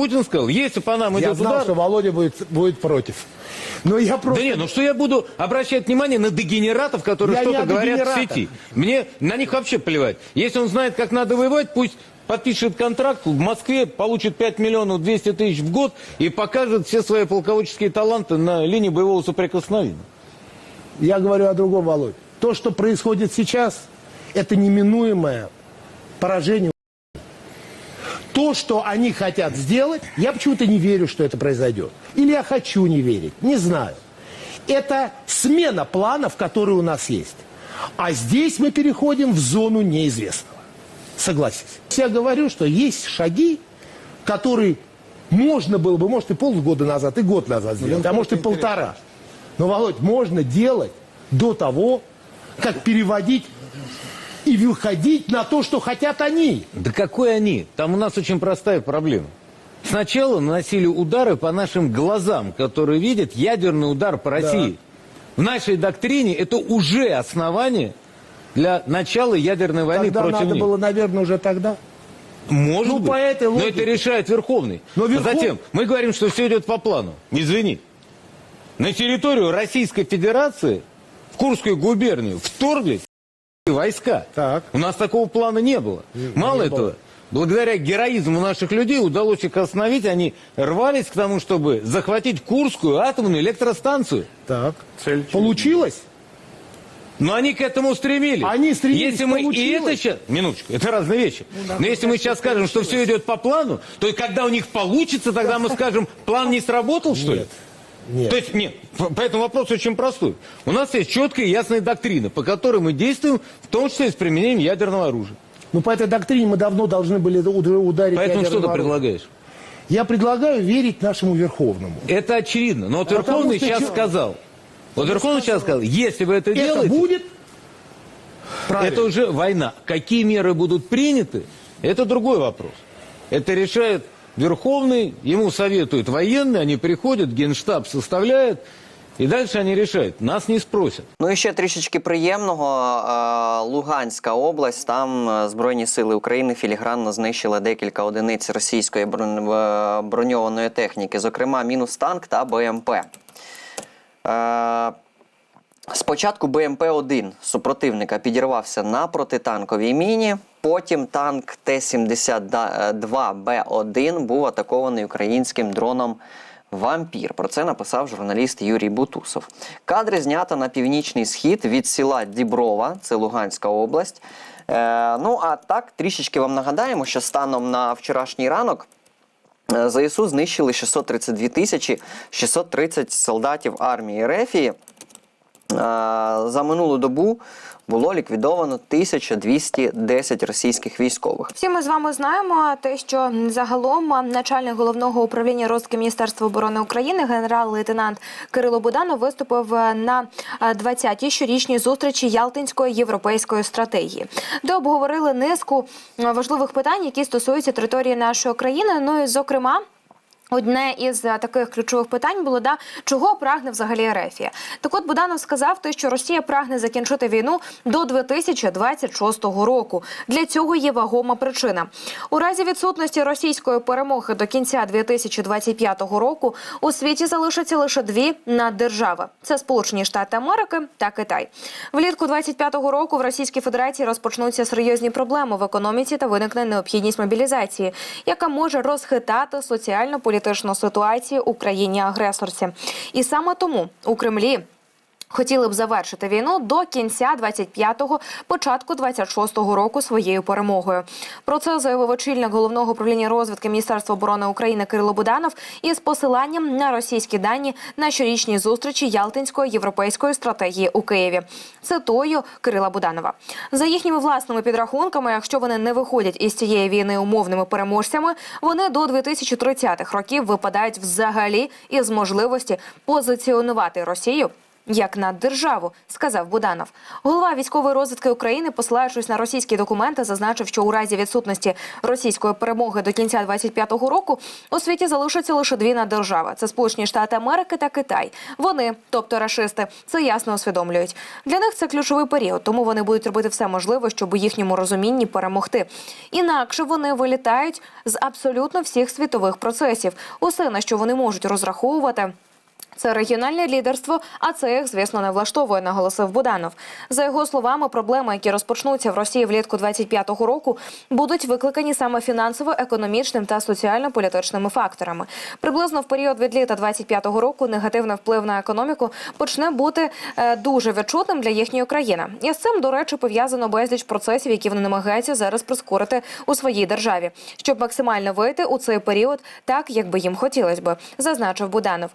Путин сказал, если по нам Я идет знал, удар... что Володя будет, будет против. Но я Да просто... нет, ну что я буду обращать внимание на дегенератов, которые что-то говорят в сети? Мне на них вообще плевать. Если он знает, как надо воевать, пусть подпишет контракт в Москве, получит 5 миллионов 200 тысяч в год и покажет все свои полководческие таланты на линии боевого соприкосновения. Я говорю о другом, Володь. То, что происходит сейчас, это неминуемое поражение. То, что они хотят сделать, я почему-то не верю, что это произойдет. Или я хочу не верить, не знаю. Это смена планов, которые у нас есть. А здесь мы переходим в зону неизвестного. Согласись. Я говорю, что есть шаги, которые можно было бы, может, и полгода назад, и год назад сделать, а может, и полтора. Но, Володь, можно делать до того, как переводить и выходить на то, что хотят они. Да какой они? Там у нас очень простая проблема. Сначала наносили удары по нашим глазам, которые видят ядерный удар по России. В нашей доктрине это уже основание для начала ядерной войны Тогда против надо них. было, наверное, уже тогда. Может Ну, быть. по этой Но это решает Верховный. Но А Верхов- Затем, мы говорим, что все идет по плану. Извини. На территорию Российской Федерации, в Курскую губернию, вторглись войска. Так. У нас такого плана не было. Мало не этого, было. благодаря героизму наших людей удалось их остановить. Они рвались к тому, чтобы захватить Курскую атомную электростанцию. Так. Цель Получилось? Но они к этому стремились. Они стремились, Если мы и получилось. это сейчас... Минуточку, это разные вещи. Но если мы сейчас скажем, что все идет по плану, то и когда у них получится, тогда мы скажем, план не сработал, что ли? Нет. То есть, нет, поэтому вопрос очень простой. У нас есть четкая и ясная доктрина, по которой мы действуем, в том числе с применением ядерного оружия. Ну, по этой доктрине мы давно должны были уд- ударить Поэтому что ты оружием. предлагаешь? Я предлагаю верить нашему Верховному. Это очевидно. Но вот Потому Верховный что сейчас сказал. Вот Верховный сейчас сказал, если вы это, Это делаете, будет? Правильно. это уже война. Какие меры будут приняты, это другой вопрос. Это решает Верховный, ему советуют военные, они приходят, Генштаб составляет, и дальше они решают. Нас не спросят. Ну і ще трішечки приємного. Е, Луганська область. Там е, Збройні сили України філігранно знищили декілька одиниць російської е, броньованої техніки, зокрема мінус танк та БМП. Спочатку БМП-1 супротивника підірвався на протитанковій міні. Потім танк Т-72Б1 був атакований українським дроном Вампір. Про це написав журналіст Юрій Бутусов. Кадри знято на північний схід від села Діброва, це Луганська область. Е, ну а так трішечки вам нагадаємо, що станом на вчорашній ранок. Е, ЗСУ знищили 632 тисячі 630 солдатів армії Рефії. За минулу добу було ліквідовано 1210 російських військових. Всі ми з вами знаємо те, що загалом начальник головного управління розвитку Міністерства оборони України генерал-лейтенант Кирило Буданов виступив на 20-й щорічній зустрічі Ялтинської європейської стратегії, де обговорили низку важливих питань, які стосуються території нашої країни. Ну і зокрема. Одне із е, таких ключових питань було да чого прагне взагалі Рефія. Так от Буданов сказав, те, що Росія прагне закінчити війну до 2026 року. Для цього є вагома причина. У разі відсутності російської перемоги до кінця 2025 року у світі залишаться лише дві наддержави: це Сполучені Штати Америки та Китай. Влітку 25-го року в Російській Федерації розпочнуться серйозні проблеми в економіці та виникне необхідність мобілізації, яка може розхитати соціально-політичну ситуацію у країні-агресорці. І саме тому у Кремлі. Хотіли б завершити війну до кінця 25-го, початку 26-го року своєю перемогою. Про це заявив очільник головного управління розвідки Міністерства оборони України Кирило Буданов із посиланням на російські дані на щорічній зустрічі Ялтинської європейської стратегії у Києві. Цитую Кирила Буданова. За їхніми власними підрахунками, якщо вони не виходять із цієї війни умовними переможцями, вони до 2030-х років випадають взагалі із можливості позиціонувати Росію як на державу, сказав Буданов. Голова військової розвідки України, посилаючись на російські документи, зазначив, що у разі відсутності російської перемоги до кінця 25-го року у світі залишаться лише дві наддержави: це Сполучені Штати Америки та Китай. Вони, тобто рашисти, це ясно усвідомлюють. Для них це ключовий період, тому вони будуть робити все можливе, щоб у їхньому розумінні перемогти. Інакше вони вилітають з абсолютно всіх світових процесів. Усе на що вони можуть розраховувати. Це регіональне лідерство, а це їх, звісно, не влаштовує, наголосив Буданов. За його словами, проблеми, які розпочнуться в Росії влітку 25-го року, будуть викликані саме фінансово-економічним та соціально-політичними факторами. Приблизно в період від літа 25-го року негативний вплив на економіку почне бути е, дуже відчутним для їхньої країни. І з цим, до речі, пов'язано безліч процесів, які вони намагаються зараз прискорити у своїй державі, щоб максимально вийти у цей період так, як би їм хотілося би, зазначив Буданов.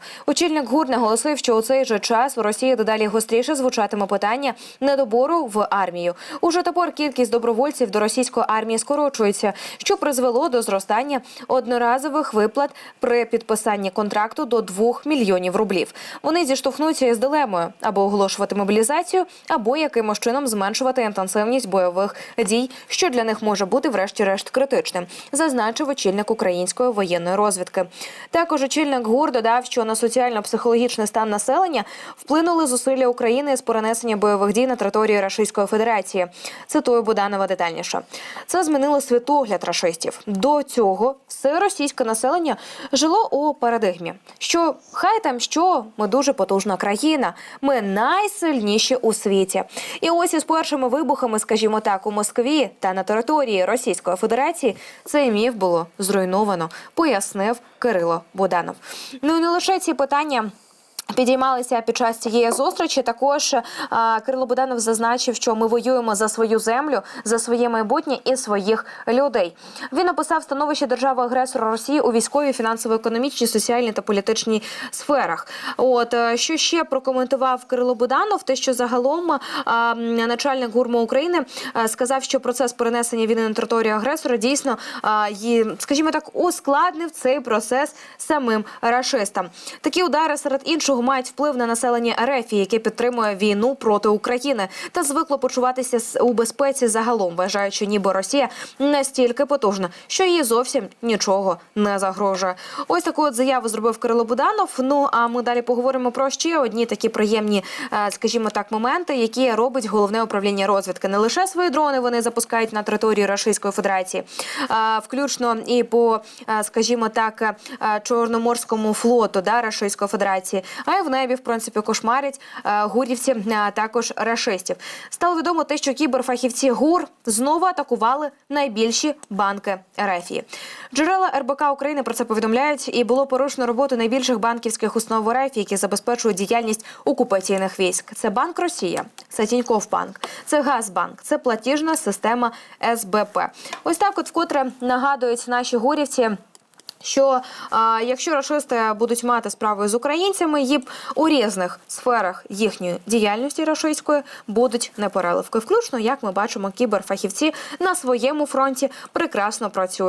Очільник ГУР наголосив, що у цей же час у Росії дедалі гостріше звучатиме питання недобору в армію. Уже тепер кількість добровольців до російської армії скорочується, що призвело до зростання одноразових виплат при підписанні контракту до 2 мільйонів рублів. Вони зіштовхнуться із дилемою або оголошувати мобілізацію, або якимось чином зменшувати інтенсивність бойових дій, що для них може бути, врешті-решт, критичним, зазначив очільник української воєнної розвідки. Також очільник ГУР додав, що на соціально-психологічний стан населення вплинули зусилля України з перенесення бойових дій на території Російської Федерації. Цитую Буданова детальніше. Це змінило світогляд рашистів. До цього все російське населення жило у парадигмі, що хай там що, ми дуже потужна країна, ми найсильніші у світі. І ось із першими вибухами, скажімо так, у Москві та на території Російської Федерації цей міф було зруйновано, пояснив Кирило Буданов. Ну і не лише ці питання питання. Підіймалися під час цієї зустрічі. Також а, Кирило Буданов зазначив, що ми воюємо за свою землю, за своє майбутнє і своїх людей. Він описав становище держави агресора Росії у військовій, фінансово-економічній, соціальній та політичній сферах. От е, що ще прокоментував Кирило Буданов, те, що загалом а, начальник гурму України е, сказав, що процес перенесення війни на територію агресора дійсно є, скажімо так, ускладнив цей процес самим рашистам. Такі удари серед іншого мають вплив на населення РФ, яке підтримує війну проти України та звикло почуватися у безпеці загалом, вважаючи, ніби Росія настільки потужна, що їй зовсім нічого не загрожує. Ось таку от заяву зробив Кирило Буданов. Ну а ми далі поговоримо про ще одні такі приємні, е, скажімо так, моменти, які робить головне управління розвідки. Не лише свої дрони вони запускають на території Російської Федерації, включно і по, е, скажімо так, е, Чорноморському флоту да, Російської Федерації, а й в небі, в принципі, кошмарять е, гурівці, а також рашистів. Стало відомо те, що кіберфахівці ГУР знову атакували найбільші банки РФ. Джерела РБК України про це повідомляють, і було порушено роботу найбільших банківських установ РФ, які забезпечують діяльність окупаційних військ. Це Банк Росія, це Тінькоф Банк, це Газбанк, це платіжна система СБП. Ось так, от вкотре нагадують наші гурівці. Що а, якщо рашисти будуть мати справу з українцями, їм у різних сферах їхньої діяльності рашистської будуть непереливки. Включно, як ми бачимо, кіберфахівці на своєму фронті прекрасно працюють.